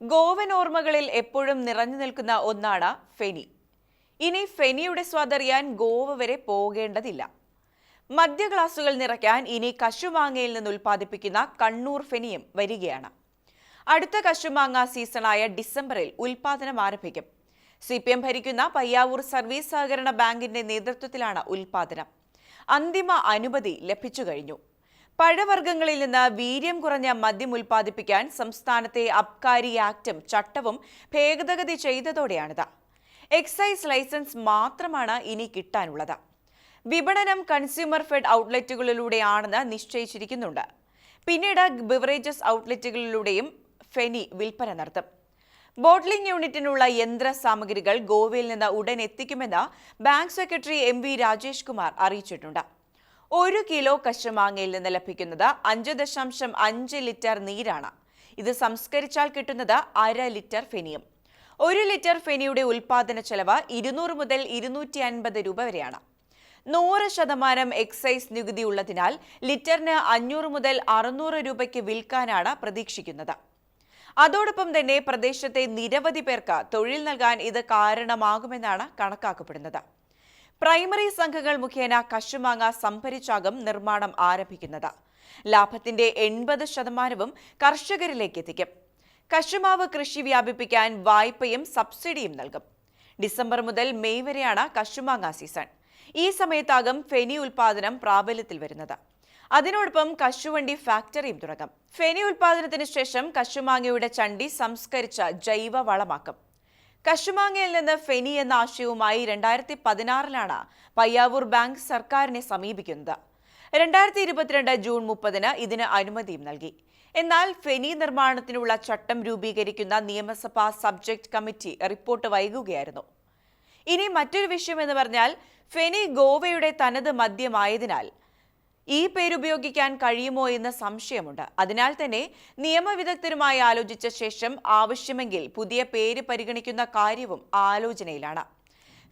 ഗോവൻ ഓർമ്മകളിൽ എപ്പോഴും നിറഞ്ഞു നിൽക്കുന്ന ഒന്നാണ് ഫെനി. ഇനി ഫെനിയുടെ സ്വാദറിയാൻ ഗോവ വരെ പോകേണ്ടതില്ല. മദ്യ ഗ്ലാസുകൾ നിറയ്ക്കാൻ ഇനി കശുമാങ്ങയിൽ നിന്ന് ഉൽപ്പാദിപ്പിക്കുന്ന കണ്ണൂർ ഫെനിയും വരികയാണ്. അടുത്ത കശുമാങ്ങ സീസണായ ഡിസംബറിൽ ഉൽപാദനം ആരംഭിക്കും. സി പി എം ഭരിക്കുന്ന പയ്യാവൂർ സർവീസ് സഹകരണ ബാങ്കിന്റെ നേതൃത്വത്തിലാണ് ഉൽപാദനം അന്തിമ അനുമതി ലഭിച്ചു കഴിഞ്ഞു. പഴവർഗങ്ങളിൽ നിന്ന് വീര്യം കുറഞ്ഞ മദ്യം ഉൽപ്പാദിപ്പിക്കാൻ സംസ്ഥാനത്തെ അബ്കാരി ആക്ടും ചട്ടവും ഭേദഗതി ചെയ്തതോടെയാണിത്. എക്സൈസ് ലൈസൻസ് മാത്രമാണ് ഇനി കിട്ടാനുള്ളത്. വിപണനം കൺസ്യൂമർ ഫെഡ് ഔട്ട്ലെറ്റുകളിലൂടെയാണെന്ന് നിശ്ചയിച്ചിരിക്കുന്നുണ്ട്. പിന്നീട് ബിവറേജസ് ഔട്ട്ലെറ്റുകളിലൂടെയും ഫെനി വിൽപ്പന നടത്തും. ബോട്ട്ലിംഗ് യൂണിറ്റിനുള്ള യന്ത്ര സാമഗ്രികൾ ഗോവയിൽ നിന്ന് ഉടൻ എത്തിക്കുമെന്ന് bank secretary M V Rajesh Kumar അറിയിച്ചിട്ടുണ്ട്. ഒരു കിലോ കശുമാങ്ങയിൽ നിന്ന് ലഭിക്കുന്നത് അഞ്ച് ദശാംശം അഞ്ച് ലിറ്റർ നീരാണ്. ഇത് സംസ്കരിച്ചാൽ കിട്ടുന്നത് അര ലിറ്റർ ഫെനിയും. ഒരു ലിറ്റർ ഫെനിയുടെ ഉൽപാദന ചെലവ് ഇരുന്നൂറ് മുതൽ ഇരുന്നൂറ്റി അൻപത് രൂപ വരെയാണ്. നൂറ് ശതമാനം എക്സൈസ് നികുതി ഉള്ളതിനാൽ ലിറ്ററിന് അഞ്ഞൂറ് മുതൽ അറുന്നൂറ് രൂപയ്ക്ക് വിൽക്കാനാണ് പ്രതീക്ഷിക്കുന്നത്. അതോടൊപ്പം തന്നെ പ്രദേശത്തെ നിരവധി പേർക്ക് തൊഴിൽ നൽകാൻ ഇത് കാരണമാകുമെന്നാണ് കണക്കാക്കപ്പെടുന്നത്. പ്രൈമറി സംഘങ്ങൾ മുഖേന കശുമാങ്ങ സംഭരിച്ചാകും നിർമ്മാണം ആരംഭിക്കുന്നത്. ലാഭത്തിന്റെ എൺപത് ശതമാനവും കർഷകരിലേക്ക് എത്തിക്കും. കശുമാവ് കൃഷി വ്യാപിപ്പിക്കാൻ വായ്പയും സബ്സിഡിയും നൽകും. ഡിസംബർ മുതൽ മെയ് വരെയാണ് കശുമാങ്ങ സീസൺ. ഈ സമയത്താകും ഫെനി ഉൽപാദനം പ്രാബല്യത്തിൽ വരുന്നത്. അതിനോടൊപ്പം കശുവണ്ടി ഫാക്ടറിയും തുടങ്ങും. ഫെനി ഉൽപാദനത്തിന് ശേഷം കശുമാങ്ങയുടെ ചണ്ടി സംസ്കരിച്ച ജൈവ വളമാക്കും. കശുമാങ്ങയിൽ നിന്ന് ഫെനി എന്ന ആശയവുമായി രണ്ടായിരത്തി പതിനാറിലാണ് പയ്യാവൂർ ബാങ്ക് സർക്കാരിനെ സമീപിക്കുന്നത്. രണ്ടായിരത്തി ഇരുപത്തിരണ്ട് ജൂൺ മുപ്പതിന് ഇതിന് അനുമതിയും നൽകി. എന്നാൽ ഫെനി നിർമ്മാണത്തിനുള്ള ചട്ടം രൂപീകരിക്കുന്ന നിയമസഭാ സബ്ജക്ട് കമ്മിറ്റി റിപ്പോർട്ട് വൈകുകയായിരുന്നു. ഇനി മറ്റൊരു വിഷയം എന്ന് പറഞ്ഞാൽ ഫെനി ഗോവയുടെ തനത് മദ്യമായതിനാൽ ഈ പേരുപയോഗിക്കാൻ കഴിയുമോ എന്ന് സംശയമുണ്ട്. അതിനാൽ തന്നെ നിയമവിദഗ്ധരുമായി ആലോചിച്ച ശേഷം ആവശ്യമെങ്കിൽ പുതിയ പേര് പരിഗണിക്കുന്ന കാര്യവും ആലോചനയിലാണ്.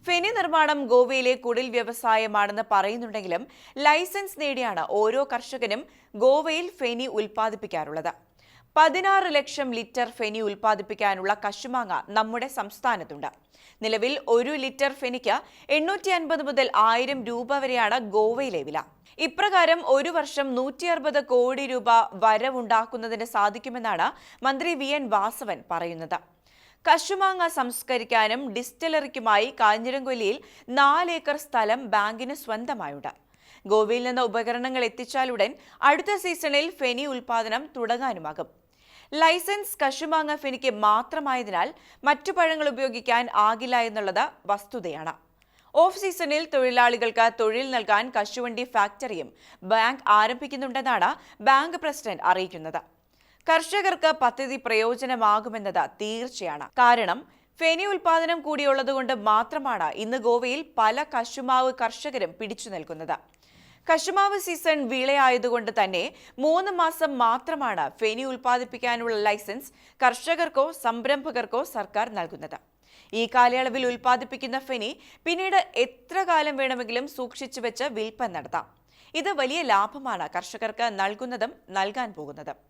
ഫെനി നിർമ്മാണം ഗോവയിലെ കുടിൽ വ്യവസായമാണെന്ന് പറയുന്നുണ്ടെങ്കിലും ലൈസൻസ് നേടിയാണ് ഓരോ കർഷകനും ഗോവയിൽ ഫെനി ഉൽപ്പാദിപ്പിക്കാറുള്ളത്. പതിനാറ് ലക്ഷം ലിറ്റർ ഫെനി ഉൽപ്പാദിപ്പിക്കാനുള്ള കശുമാങ്ങ നമ്മുടെ സംസ്ഥാനത്തുണ്ട്. നിലവിൽ ഒരു ലിറ്റർ ഫെനിക്ക് എണ്ണൂറ്റി അൻപത് മുതൽ ആയിരം രൂപ വരെയാണ് ഗോവയിലെ വില. ഇപ്രകാരം ഒരു വർഷം നൂറ്റി അറുപത് കോടി രൂപ വരവുണ്ടാക്കുന്നതിന് സാധിക്കുമെന്നാണ് മന്ത്രി വി എൻ വാസവൻ പറയുന്നത്. കശുമാങ്ങ സംസ്കരിക്കാനും ഡിസ്റ്റിലറിക്കുമായി കാഞ്ഞിരംകൊല്ലിയിൽ നാലേക്കർ സ്ഥലം ബാങ്കിന് സ്വന്തമായുണ്ട്. ഗോവയിൽ നിന്ന് ഉപകരണങ്ങൾ എത്തിച്ചാലുടൻ അടുത്ത സീസണിൽ ഫെനി ഉൽപാദനം തുടങ്ങാനുമാകും. ലൈസൻസ് കശുമാങ്ങ ഫെനിക്ക് മാത്രമായതിനാൽ മറ്റു പഴങ്ങൾ ഉപയോഗിക്കാൻ ആകില്ല എന്നുള്ളത് വസ്തുതയാണ്. ഓഫ് സീസണിൽ തൊഴിലാളികൾക്ക് തൊഴിൽ നൽകാൻ കശുവണ്ടി ഫാക്ടറിയും ബാങ്ക് ആരംഭിക്കുന്നുണ്ടെന്നാണ് ബാങ്ക് പ്രസിഡന്റ് അറിയിക്കുന്നത്. കർഷകർക്ക് പദ്ധതി പ്രയോജനമാകുമെന്നത് തീർച്ചയാണ്. കാരണം ഫെനി ഉൽപാദനം കൂടിയുള്ളതുകൊണ്ട് മാത്രമാണ് ഇന്ന് ഗോവയിൽ പല കശുമാവ് കർഷകരും പിടിച്ചു നിൽക്കുന്നത്. കശുമാവ് സീസൺ വിളയായതുകൊണ്ട് തന്നെ മൂന്ന് മാസം മാത്രമാണ് ഫെനി ഉൽപ്പാദിപ്പിക്കാനുള്ള ലൈസൻസ് കർഷകർക്കോ സംരംഭകർക്കോ സർക്കാർ നൽകുന്നത്. ഈ കാലയളവിൽ ഉൽപ്പാദിപ്പിക്കുന്ന ഫെനി പിന്നീട് എത്ര കാലം വേണമെങ്കിലും സൂക്ഷിച്ചു വെച്ച് വിൽപ്പന നടത്താം. ഇത് വലിയ ലാഭമാണ് കർഷകർക്ക് നൽകുന്നതും നൽകാൻ പോകുന്നതും.